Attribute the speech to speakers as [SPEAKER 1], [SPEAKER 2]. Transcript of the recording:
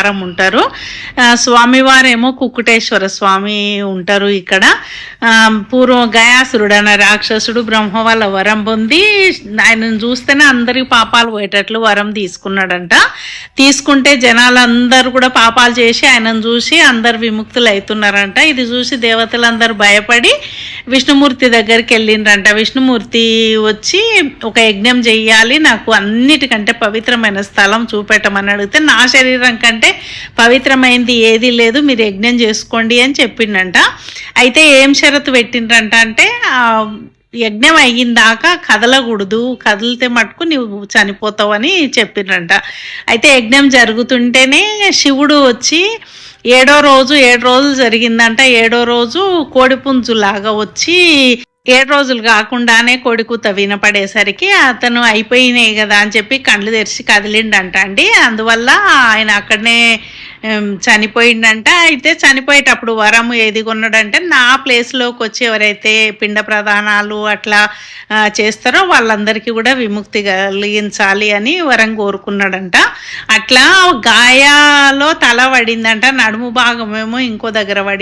[SPEAKER 1] వారం ఉంటారు. స్వామివారేమో కుక్కుటేశ్వర స్వామి ఉంటారు ఇక్కడ. పూర్వం గయాసురుడు అనే రాక్షసుడు బ్రహ్మ వాళ్ళ వరం పొంది ఆయనను చూస్తేనే అందరి పాపాలు పోయేటట్లు వరం తీసుకున్నాడంట. తీసుకుంటే జనాలందరూ కూడా పాపాలు చేసి ఆయనను చూసి అందరు విముక్తులు అవుతున్నారంట ఇది చూసి దేవతలందరూ భయపడి విష్ణుమూర్తి దగ్గరికి వెళ్ళిండ్రంట. విష్ణుమూర్తి వచ్చి ఒక యజ్ఞం చెయ్యాలి నాకు అన్నిటికంటే పవిత్రమైన స్థలం చూపెట్టమని అడిగితే నా శరీరం కంటే పవిత్రమైంది ఏది లేదు మీరు యజ్ఞం చేసుకోండి అని చెప్పిండంట. అయితే ఏం షరతు పెట్టిండ్రంట అంటే యజ్ఞం అయ్యిందాక కదలకూడదు కదిలితే మటుకు నువ్వు చనిపోతావు అని చెప్పిండ్రంట. అయితే యజ్ఞం జరుగుతుంటేనే శివుడు వచ్చి ఏడో రోజు ఏడు రోజులు జరిగిందంట. ఏడో రోజు కోడిపుంజు లాగా వచ్చి ఏడు రోజులు కాకుండానే కొడుకుత వినపడేసరికి అతను అయిపోయినాయి కదా అని చెప్పి కళ్ళు తెరిచి కదిలిండంట అండి. అందువల్ల ఆయన అక్కడనే చనిపోయిండంట. అయితే చనిపోయేటప్పుడు వరం ఏది కొన్నాడంటే నా ప్లేస్లోకి వచ్చి ఎవరైతే పిండ ప్రధానాలు అట్లా చేస్తారో వాళ్ళందరికీ కూడా విముక్తి కలిగించాలి అని వరం కోరుకున్నాడంట. అట్లా గాయాలో తల పడిందంట నడుము భాగమేమో ఇంకో దగ్గర పడింది.